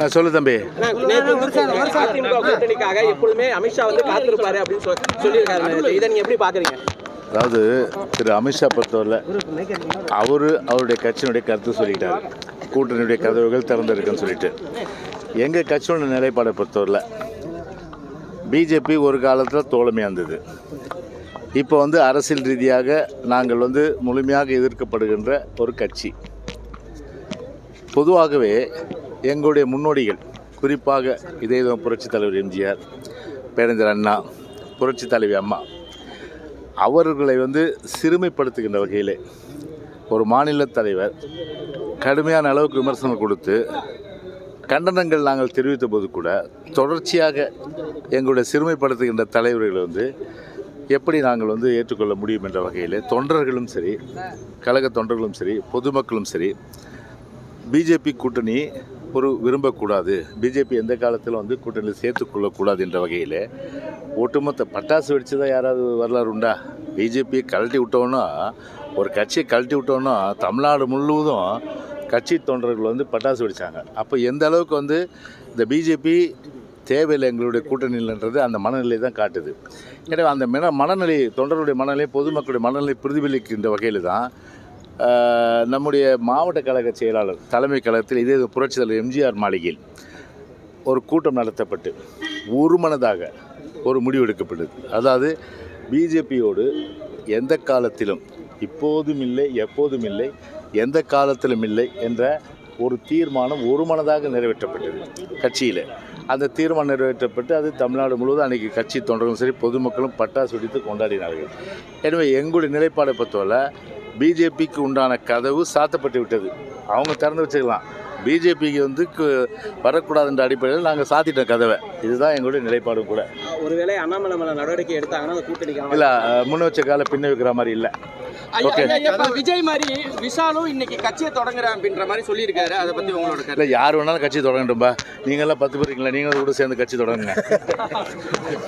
ஆ, சொல்லு தம்பி. அதிமுக கூட்டணிக்காக எப்பொழுதுமே அமித்ஷா வந்து காத்திருப்பாரு அப்படின்னு சொல்- சொல்லியிருக்காரு. இதை நீங்க எப்படி பாக்குறீங்க? அதாவது திரு அமித்ஷா பொறுத்தவரை அவர் அவருடைய கட்சியினுடைய கருத்து சொல்லிட்டார். கூட்டணியுடைய கதவுகள் திறந்திருக்குன்னு சொல்லிட்டு. எங்கள் கட்சியோட நிலைப்பாடை பொறுத்தவரையில் பிஜேபி ஒரு காலத்தில் தோழமையாக இருந்தது. இப்போ வந்து அரசியல் ரீதியாக நாங்கள் வந்து முழுமையாக எதிர்க்கப்படுகின்ற ஒரு கட்சி. பொதுவாகவே எங்களுடைய முன்னோடிகள் குறிப்பாக இதே புரட்சி தலைவர் எம்ஜிஆர் பேரஞ்சர் அண்ணா புரட்சி தலைவி அம்மா அவர்களை வந்து சிறுமைப்படுத்துகின்ற வகையிலே ஒரு மாநில தலைவர் கடுமையான அளவுக்கு விமர்சனம் கொடுத்து கண்டனங்கள் நாங்கள் தெரிவித்த போது கூட தொடர்ச்சியாக எங்களுடைய சிறுமைப்படுத்துகின்ற தலைவர்களை வந்து எப்படி நாங்கள் வந்து ஏற்றுக்கொள்ள முடியும் என்ற வகையில் தொண்டர்களும் சரி கழக தொண்டர்களும் சரி பொதுமக்களும் சரி பிஜேபி கூட்டணி ஒரு விரும்பக்கூடாது. பிஜேபி எந்த காலத்தில் வந்து கூட்டணியில் சேர்த்துக்கொள்ளக்கூடாது என்ற வகையில் ஒட்டுமொத்த பட்டாசு வெடிச்சு தான் யாராவது வரலாறு உண்டா? பிஜேபியை கழட்டி விட்டோன்னா ஒரு கட்சியை கழட்டி விட்டோன்னா தமிழ்நாடு முழுவதும் கட்சி தொண்டர்கள் வந்து பட்டாசு வெடித்தாங்க அப்போ எந்த அளவுக்கு வந்து இந்த பிஜேபி தேவையில்லை எங்களுடைய கூட்டணியில்ன்றது அந்த மனநிலை தான் காட்டுது. எனவே அந்த மன மனநிலை தொண்டர்களுடைய மனநிலை பொதுமக்களுடைய மனநிலை பிரதிபலிக்கின்ற வகையில் தான் நம்முடைய மாவட்ட கழக செயலாளர் தலைமை கழகத்தில் இதே புரட்சி தலைவர் எம்ஜிஆர் மாளிகையில் ஒரு கூட்டம் நடத்தப்பட்டு ஒருமனதாக ஒரு முடிவு எடுக்கப்பட்டது. அதாவது பிஜேபியோடு எந்த காலத்திலும் இப்போதும் இல்லை எப்போதும் இல்லை எந்த காலத்திலும் இல்லை என்ற ஒரு தீர்மானம் ஒருமனதாக நிறைவேற்றப்பட்டது கட்சியில். அந்த தீர்மானம் நிறைவேற்றப்பட்டு அது தமிழ்நாடு முழுவதும் அன்றைக்கி கட்சி தொண்டர்களும் சரி பொதுமக்களும் பட்டாசு வெடித்து கொண்டாடினார்கள். எனவே எங்களுடைய நிலைப்பாடை பொறுத்தவரை பிஜேபிக்கு உண்டான கதவு சாத்தப்பட்டு விட்டது. அவங்க திறந்து வச்சுக்கலாம். பிஜேபிக்கு வந்து வரக்கூடாதுன்ற அடிப்படையில் நாங்கள் சாத்திட்டோம் கதவை. இதுதான் எங்களுடைய நிலைப்பாடும் கூட. ஒருவேளை அண்ணாமலை மேல நடவடிக்கை எடுத்தாங்கன்னா கூட்டணிக்கு இல்லை முன்ன வச்ச கால பின்ன வைக்கிற மாதிரி இல்லை. விஜய் மாதிரி விஷாலும் இன்னைக்கு கட்சியை தொடங்குறேன் அப்படின்ற மாதிரி சொல்லியிருக்காரு. அதை பத்தி உங்களோட இல்லை யார் வேணாலும் கட்சி தொடங்கட்டும்பா. நீங்களாம் பத்து பேர் இருக்கீங்களா? நீங்களும் கூட சேர்ந்து கட்சி தொடங்குங்க.